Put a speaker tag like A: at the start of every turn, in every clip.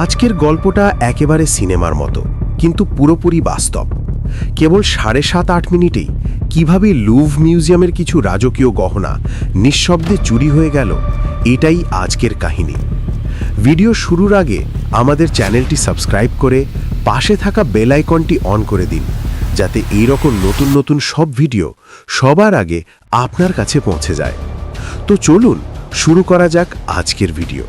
A: আজকের গল্পটা একেবারে সিনেমার মতো, কিন্তু পুরোপুরি বাস্তব। কেবল সাড়ে সাত আট মিনিটেই কীভাবে লুভ মিউজিয়ামের কিছু রাজকীয় গহনা নিঃশব্দে চুরি হয়ে গেল, এটাই আজকের কাহিনী। ভিডিও শুরুর আগে আমাদের চ্যানেলটি সাবস্ক্রাইব করে পাশে থাকা বেল আইকনটি অন করে দিন, যাতে এই রকম নতুন নতুন সব ভিডিও সবার আগে আপনার কাছে পৌঁছে যায়। তো চলুন শুরু করা যাক আজকের ভিডিও।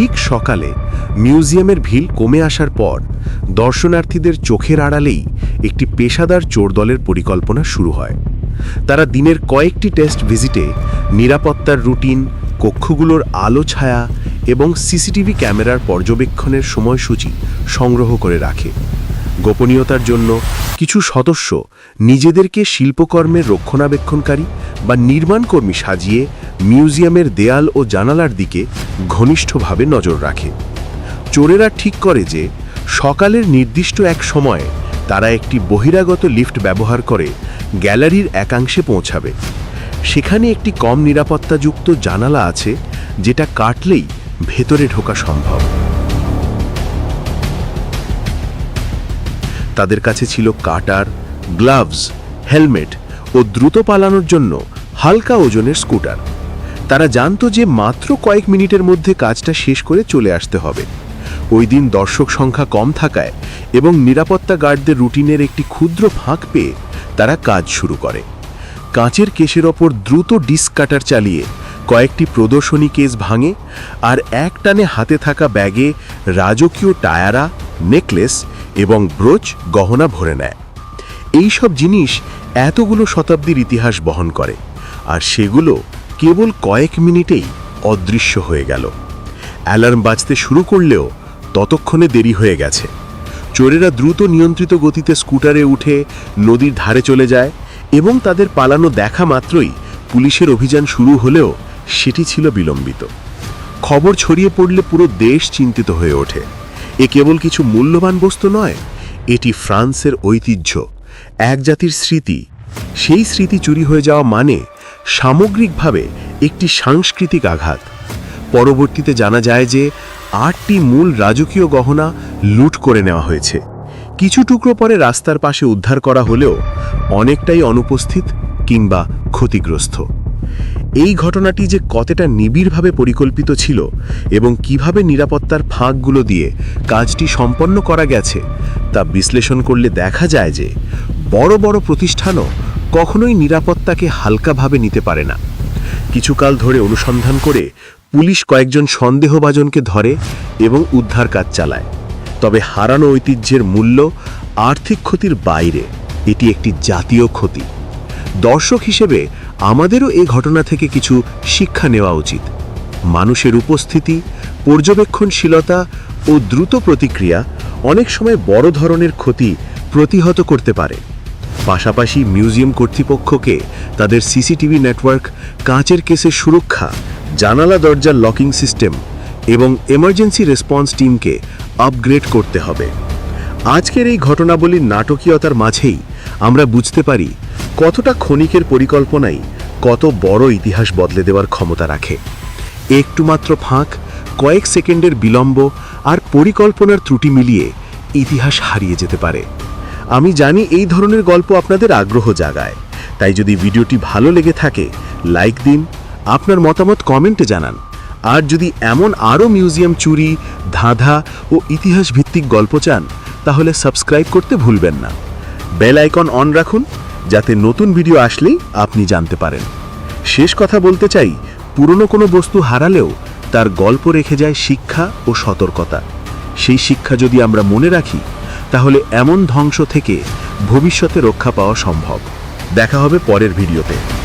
A: ঠিক সকালে মিউজিয়ামের ভিড় কমে আসার পর দর্শনার্থীদের চোখের আড়ালেই একটি পেশাদার চোর দলের পরিকল্পনা শুরু হয়। তারা দিনের কয়েকটি টেস্ট ভিজিটে নিরাপত্তার রুটিন, কক্ষগুলোর আলো ছায়া এবং সিসিটিভি ক্যামেরার পর্যবেক্ষণের সময়সূচি সংগ্রহ করে রাখে। গোপনীয়তার জন্য কিছু সদস্য নিজেদেরকে শিল্পকর্মের রক্ষণাবেক্ষণকারী বা নির্মাণকর্মী সাজিয়ে মিউজিয়ামের দেয়াল ও জানালার দিকে ঘনিষ্ঠভাবে নজর রাখে। চোরেরা ঠিক করে যে সকালের নির্দিষ্ট এক সময়ে তারা একটি বহিরাগত লিফট ব্যবহার করে গ্যালারির একাংশে পৌঁছাবে। সেখানে একটি কম নিরাপত্তাযুক্ত জানালা আছে যেটা কাটলেই ভেতরে ঢোকা সম্ভব। তাদের কাছে ছিল কাটার, গ্লাভস, হেলমেট ও দ্রুত পালানোর জন্য হালকা ওজনের স্কুটার। তারা জানতো যে মাত্র কয়েক মিনিটের মধ্যে কাজটা শেষ করে চলে আসতে হবে। ওই দিন দর্শক সংখ্যা কম থাকায় এবং নিরাপত্তা গার্ডদের রুটিনের একটি ক্ষুদ্র ফাঁক পেয়ে তারা কাজ শুরু করে। কাঁচের কেসের ওপর দ্রুত ডিস্ক কাটার চালিয়ে কয়েকটি প্রদর্শনী কেস ভাঙে আর এক টানে হাতে থাকা ব্যাগে রাজকীয় টায়ারা, নেকলেস এবং ব্রোচ গহনা ভরে নেয়। এইসব জিনিস এতগুলো শতাব্দীর ইতিহাস বহন করে, আর সেগুলো কেবল কয়েক মিনিটেই অদৃশ্য হয়ে গেল। অ্যালার্ম বাজতে শুরু করলেও ততক্ষণে দেরি হয়ে গেছে। চোরেরা দ্রুত নিয়ন্ত্রিত গতিতে স্কুটারে উঠে নদীর ধারে চলে যায় এবং তাদের পালানো দেখা মাত্রই পুলিশের অভিযান শুরু হলেও সেটি ছিল বিলম্বিত। খবর ছড়িয়ে পড়লে পুরো দেশ চিন্তিত হয়ে ওঠে। এ কেবল কিছু মূল্যবান বস্তু নয়, এটি ফ্রান্সের ঐতিহ্য। এক জাতির স্মৃতি, সেই স্মৃতি চুরি হয়ে যাওয়া মানে সামগ্রিকভাবে একটি সাংস্কৃতিক আঘাত। পরবর্তীতে জানা যায় যে আটটি মূল রাজকীয় গহনা লুট করে নেওয়া হয়েছে। কিছু টুকরো পরে রাস্তার পাশে উদ্ধার করা হলেও অনেকটাই অনুপস্থিত কিংবা ক্ষতিগ্রস্ত। এই ঘটনাটি যে কতটা নিবিড়ভাবে পরিকল্পিত ছিল এবং কীভাবে নিরাপত্তার ফাঁকগুলো দিয়ে কাজটি সম্পন্ন করা গেছে, তা বিশ্লেষণ করলে দেখা যায় যে বড় বড় প্রতিষ্ঠানও কখনোই নিরাপত্তাকে হালকাভাবে নিতে পারে না। কিছুকাল ধরে অনুসন্ধান করে পুলিশ কয়েকজন সন্দেহভাজনকে ধরে এবং উদ্ধার কাজ চালায়। তবে হারানো ঐতিহ্যের মূল্য আর্থিক ক্ষতির বাইরে। এটি একটি জাতীয় ক্ষতি। দর্শক হিসেবে আমাদেরও এই ঘটনা থেকে কিছু শিক্ষা নেওয়া উচিত। মানুষের উপস্থিতি, পর্যবেক্ষণশীলতা ও দ্রুত প্রতিক্রিয়া অনেক সময় বড় ধরনের ক্ষতি প্রতিহত করতে পারে। পাশাপাশি মিউজিয়াম কর্তৃপক্ষকে তাদের সিসিটিভি নেটওয়ার্ক, কাঁচের কেসের সুরক্ষা, জানালা দরজার লকিং সিস্টেম এবং এমার্জেন্সি রেসপন্স টিমকে আপগ্রেড করতে হবে। আজকের এই ঘটনাবলীর নাটকীয়তার মাঝেই আমরা বুঝতে পারি কতটা ক্ষণিকের পরিকল্পনাই কত বড় ইতিহাস বদলে দেওয়ার ক্ষমতা রাখে। একটু মাত্র ফাঁক, কয়েক সেকেন্ডের বিলম্ব আর পরিকল্পনার ত্রুটি মিলিয়ে ইতিহাস হারিয়ে যেতে পারে। আমি জানি এই ধরনের গল্প আপনাদের আগ্রহ জাগায়। তাই যদি ভিডিওটি ভালো লেগে থাকে, লাইক দিন, আপনার মতামত কমেন্টে জানান। আর যদি এমন আরও মিউজিয়াম চুরি, ধাঁধা ও ইতিহাস ভিত্তিক গল্প চান, তাহলে সাবস্ক্রাইব করতে ভুলবেন না। বেল আইকন অন রাখুন যাতে নতুন ভিডিও আসলেই আপনি জানতে পারেন। শেষ কথা বলতে চাই, পুরনো কোনো বস্তু হারালেও তার গল্প রেখে যায় শিক্ষা ও সতর্কতা। সেই শিক্ষা যদি আমরা মনে রাখি, তাহলে এমন ধ্বংস থেকে ভবিষ্যতে রক্ষা পাওয়া সম্ভব। দেখা হবে পরের ভিডিওতে।